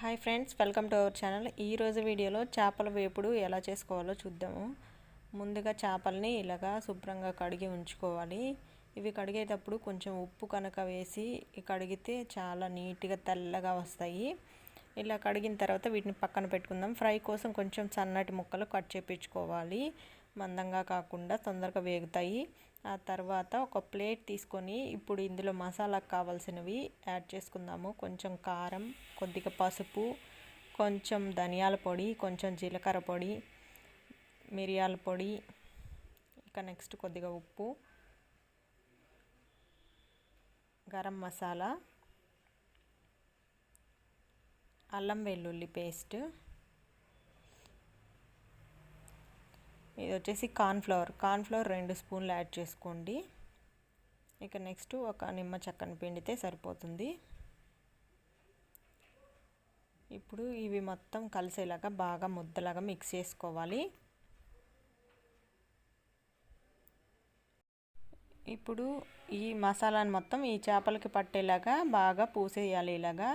Hi friends welcome to our channel. ఈరోజు వీడియోలో చేపల వేపుడు ఎలా చేసుకోవాలో చూద్దాము. ముందుగా చేపల్ని ఇలాగా శుభ్రంగా కడిగి ఉంచుకోవాలి. ఇవి కడిగేటప్పుడు కొంచెం ఉప్పు కనుక వేసి కడిగితే చాలా నీట్గా తెల్లగా వస్తాయి. ఇలా కడిగిన తర్వాత వీటిని పక్కన పెట్టుకుందాం. ఫ్రై కోసం కొంచెం సన్నటి ముక్కలు కట్ చేపించుకోవాలి. మందంగా కాకుండా తొందరగా వేగుతాయి. ఆ తర్వాత ఒక ప్లేట్ తీసుకొని ఇప్పుడు ఇందులో మసాలాకు కావాల్సినవి యాడ్ చేసుకుందాము. కొంచెం కారం కొద్దిగా పసుపు కొంచెం ధనియాల పొడి కొంచెం జీలకర్ర పొడి మిరియాల పొడి ఇక నెక్స్ట్ కొద్దిగా ఉప్పు గరం మసాలా అల్లం వెల్లుల్లి పేస్ట్ ఇది వచ్చేసి కార్న్ఫ్లవర్. కార్న్ఫ్లవర్ రెండు స్పూన్లు యాడ్ చేసుకోండి. ఇక నెక్స్ట్ ఒక నిమ్మ చక్కని పిండితే సరిపోతుంది. ఇప్పుడు ఇవి మొత్తం కలిసేలాగా బాగా ముద్దలాగా మిక్స్ చేసుకోవాలి. ఇప్పుడు ఈ మసాలాను మొత్తం ఈ చేపలకి పట్టేలాగా బాగా పూసేయాలి ఇలాగా.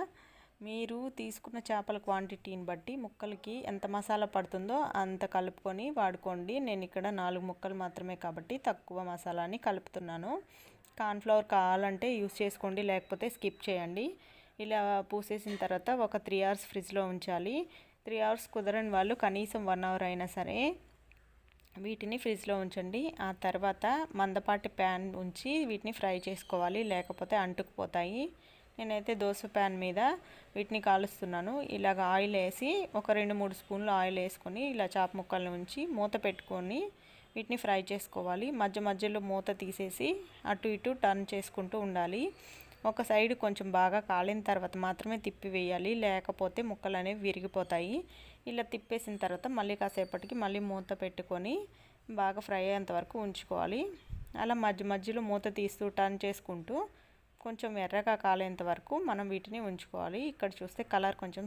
మీరు తీసుకున్న చేపల క్వాంటిటీని బట్టి ముక్కలకి ఎంత మసాలా పడుతుందో అంత కలుపుకొని వాడుకోండి. నేను ఇక్కడ నాలుగు ముక్కలు మాత్రమే కాబట్టి తక్కువ మసాలాని కలుపుతున్నాను. కార్న్ఫ్లవర్ కావాలంటే యూస్ చేసుకోండి లేకపోతే స్కిప్ చేయండి. ఇలా పూసేసిన తర్వాత ఒక త్రీ అవర్స్ ఫ్రిడ్జ్లో ఉంచాలి. త్రీ అవర్స్ కుదరని వాళ్ళు కనీసం వన్ అవర్ అయినా సరే వీటిని ఫ్రిడ్జ్లో ఉంచండి. ఆ తర్వాత మందపాటి ప్యాన్ ఉంచి వీటిని ఫ్రై చేసుకోవాలి లేకపోతే అంటుకుపోతాయి. నేనైతే దోశ ప్యాన్ మీద వీటిని కాలుస్తున్నాను. ఇలాగ ఆయిల్ వేసి ఒక రెండు మూడు స్పూన్లు ఆయిల్ వేసుకొని ఇలా చాప ముక్కలను ఉంచి మూత పెట్టుకొని వీటిని ఫ్రై చేసుకోవాలి. మధ్య మధ్యలో మూత తీసేసి అటు ఇటు టర్న్ చేసుకుంటూ ఉండాలి. ఒక సైడ్ కొంచెం బాగా కాలిన తర్వాత మాత్రమే తిప్పి వేయాలి. లేకపోతే ముక్కలు అనేవి విరిగిపోతాయి. ఇలా తిప్పేసిన తర్వాత మళ్ళీ కాసేపటికి మళ్ళీ మూత పెట్టుకొని బాగా ఫ్రై అయ్యేంత వరకు ఉంచుకోవాలి. అలా మధ్య మధ్యలో మూత తీస్తూ టర్న్ చేసుకుంటూ కొంచెం ఎర్రగా కాలేంత వరకు మనం వీటిని ఉంచుకోవాలి. ఇక్కడ చూస్తే కలర్ కొంచెం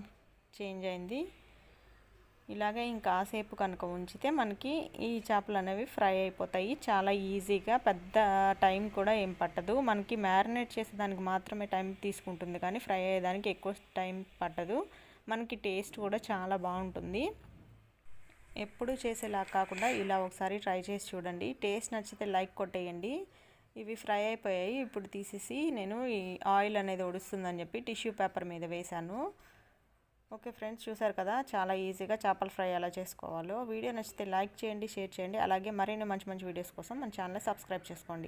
చేంజ్ అయింది. ఇలాగే ఇంకాసేపు కనుక ఉంచితే మనకి ఈ చేపలు అనేవి ఫ్రై అయిపోతాయి. చాలా ఈజీగా పెద్ద టైం కూడా ఏం పట్టదు. మనకి మ్యారినేట్ చేసేదానికి మాత్రమే టైం తీసుకుంటుంది కానీ ఫ్రై అయ్యేదానికి ఎక్కువ టైం పట్టదు. మనకి టేస్ట్ కూడా చాలా బాగుంటుంది. ఎప్పుడు చేసేలా కాకుండా ఇలా ఒకసారి ట్రై చేసి చూడండి. టేస్ట్ నచ్చితే లైక్ కొట్టేయండి. ఇవి ఫ్రై అయిపోయాయి. ఇప్పుడు తీసేసి నేను ఈ ఆయిల్ అనేది ఒడుస్తుందని చెప్పి టిష్యూ పేపర్ మీద వేశాను. ఓకే ఫ్రెండ్స్ చూసారు కదా? చాలా ఈజీగా చేపల ఫ్రై ఎలా చేసుకోవాలో. వీడియో నచ్చితే లైక్ చేయండి షేర్ చేయండి. అలాగే మరిన్ని మంచి మంచి వీడియోస్ కోసం మన ఛానల్ సబ్స్క్రైబ్ చేసుకోండి.